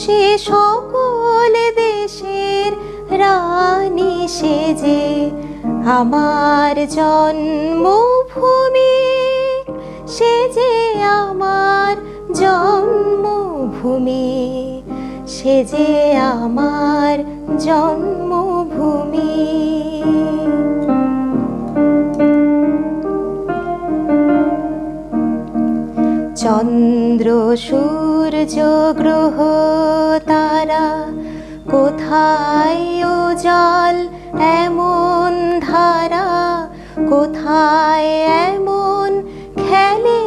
সে সকল দেশের রানী সেজে আমার জন্মভূমি সে যে আমার জন্মভূমি সে যে আমার জন্মভূমি। চন্দ্র সূর্য গ্রহ তারা কোথায় ও জল? এমন ধারা কোথায়? এমন খেলে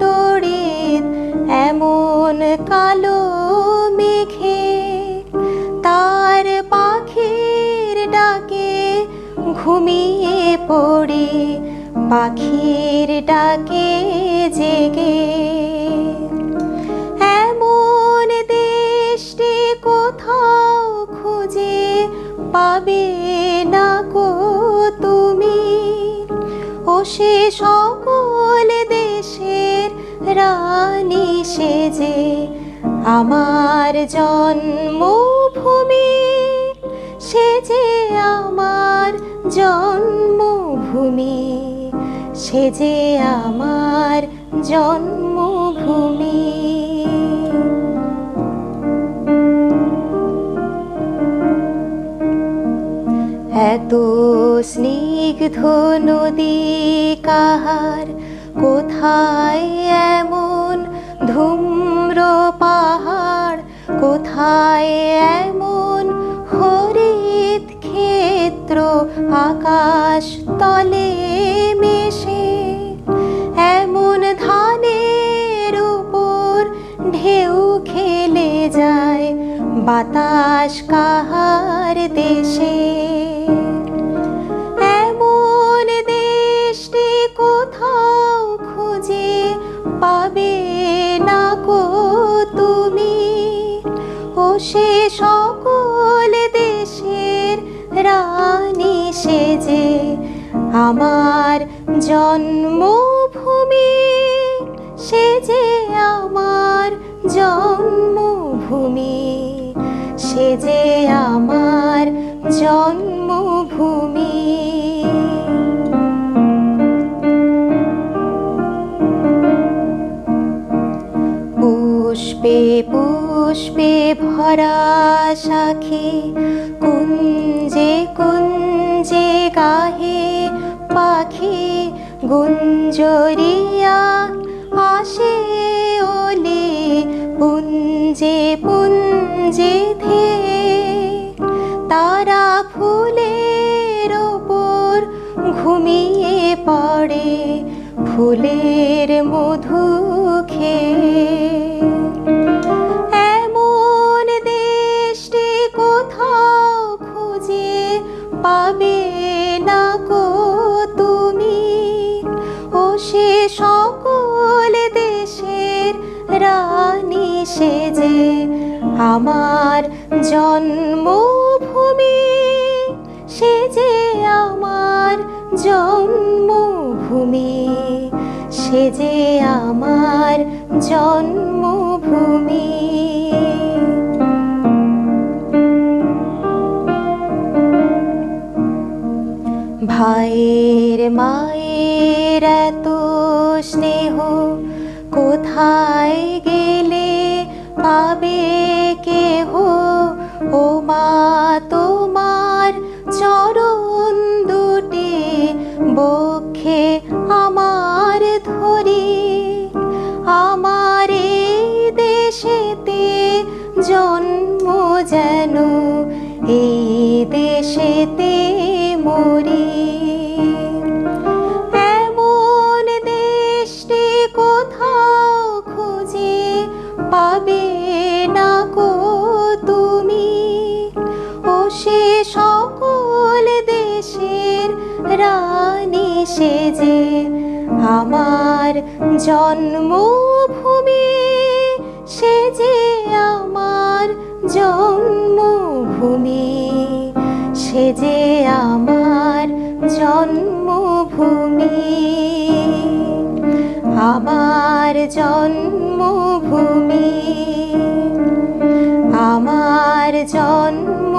তড়িৎ? এমন কালো মেঘে তার পাখির ডাকে ঘুমিয়ে পড়ে। পাখির ডাকে জেগে পাবে না গো তুমি? ও সে সকল দেশের রানী সেজে আমার জন্মভূমি, সে যে আমার জন্মভূমি, সে যে আমার জন্মভূমি। স্নিগ্ধ নদী কাহার? কোথায় এমন ধূম্র পাহাড়? কোথায় এমন হরিত ক্ষেত্র? আকাশ তলে মেশে এমন ধানের উপর ঢেউ খেলে যায়। বাতাস কাহার দেশে? পাবে না গো তুমি? ও সে সকল দেশের রানী সেজে আমার জন্মভূমি, সে যে আমার জন্মভূমি, সে যে আমার জন্মভূমি। পুষ্পে ভরা শাখে কুঞ্জে কুঞ্জে গাহে পাখি গুঞ্জরিয়া আসে ওলে পুঞ্জে পুঞ্জে ধে। তারা ফুলের ওপর ঘুমিয়ে পড়ে, ফুলের মধু খেয়ে পাবে না গো তুমি? ও সে সকল দেশের রানী সেজে আমার জন্মভূমি, সে যে আমার জন্মভূমি, সে যে আমার জন্মভূমি ভাইয়ের মায়ের এত স্নেহ কোথায় গেলে পাবে কেহ? ও মা, তোমার চরণ দুটি বক্ষে আমার ধরি। আমার দেশেতে জন্ম যেন, এই দেশেতে পাবে না কো তুমি ও সে সকল দেশের রানী সেজে আমার জন্মভূমি, সে যে আমার জন্মভূমি, সে যে আমার জন্মভূমি। আমার জন্মভূমি জন্ম